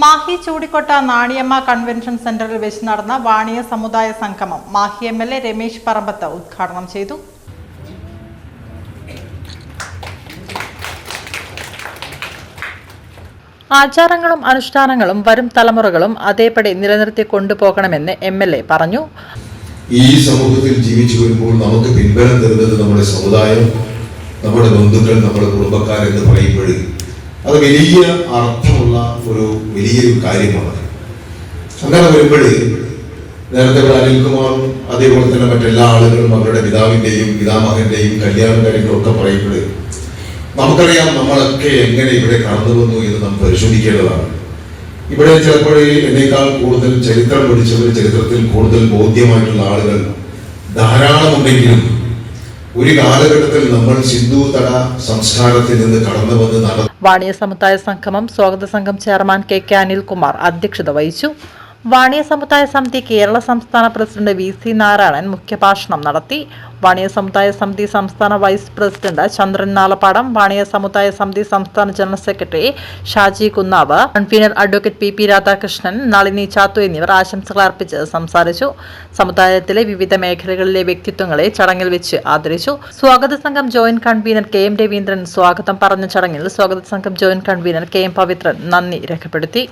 Mahe ചൂടിക്കൊട്ട Naniyamma convention സെന്ററിൽ വെച്ച് നടന്ന വാണിയ സമുദായ സംഗമം Mahe M L A Ramesh Parambath ഉദ്ഘാടനം ചെയ്തു. ആചാരങ്ങളും അനുഷ്ഠാനങ്ങളും വരും തലമുറകളും അതേപടി നിലനിർത്തി കൊണ്ടുപോകണമെന്ന് എം എൽ എ പറഞ്ഞു. ഈ സമൂഹത്തിൽ ജീവിച്ചു വരുമ്പോൾ നമുക്ക് പിൻബലം തരുന്നത് നമ്മുടെ സമുദായം നമ്മുടെ ബന്ധുക്കൾ നമ്മുടെ കുടുംബക്കാർ എന്ന് പറയുമ്പോൾ അത് വലിയ അർത്ഥമുള്ള ഒരു വലിയൊരു കാര്യമാണ്. അങ്ങനെ വരുമ്പോഴേ നേരത്തെ ഇവിടെ അനിൽകുമാറും അതേപോലെ തന്നെ മറ്റെല്ലാ ആളുകളും അവരുടെ പിതാവിന്റെയും പിതാമഹന്റെയും കല്യാണ കാര്യങ്ങളൊക്കെ പറയുമ്പോൾ നമുക്കറിയാം നമ്മളൊക്കെ എങ്ങനെ ഇവിടെ കടന്നു വന്നു എന്ന് നാം പരിശോധിക്കേണ്ടതാണ്. ഇവിടെ ചിലപ്പോൾ എന്നേക്കാൾ കൂടുതൽ ചരിത്രം പഠിച്ചവർ ചരിത്രത്തിൽ കൂടുതൽ ബോധ്യമായിട്ടുള്ള ആളുകൾ ധാരാളമുണ്ടെങ്കിലും ഒരു കാലഘട്ടത്തിൽ നമ്മൾ സിന്ധു തട സംസ്കാരത്തിൽ നിന്ന് കടന്നു വന്ന് നട വാണിയ സമുദായ സംഗമം സ്വാഗത സംഘം ചെയർമാൻ കെ കെ അനിൽകുമാർ അധ്യക്ഷത വഹിച്ചു. വാണിയ സമുദായ സമിതി കേരള സംസ്ഥാന പ്രസിഡന്റ് വി സി നാരായണൻ മുഖ്യഭാഷണം നടത്തി. വാണിയ സമുദായ സമിതി സംസ്ഥാന വൈസ് പ്രസിഡന്റ് ചന്ദ്രൻ നാലപ്പാടം വാണിയ സമുദായ സമിതി സംസ്ഥാന general secretary Shaji Kunnav convener advocate P P Radhakrishnan Nalini Chathu എന്നിവർ ആശംസകൾ അർപ്പിച്ച് സംസാരിച്ചു. സമുദായത്തിലെ വിവിധ മേഖലകളിലെ വ്യക്തിത്വങ്ങളെ ചടങ്ങിൽ വെച്ച് ആദരിച്ചു. സ്വാഗത സംഘം joint convener K M Raveendran സ്വാഗതം പറഞ്ഞ ചടങ്ങിൽ സ്വാഗത സംഘം joint convener K M Pavithran നന്ദി രേഖപ്പെടുത്തി.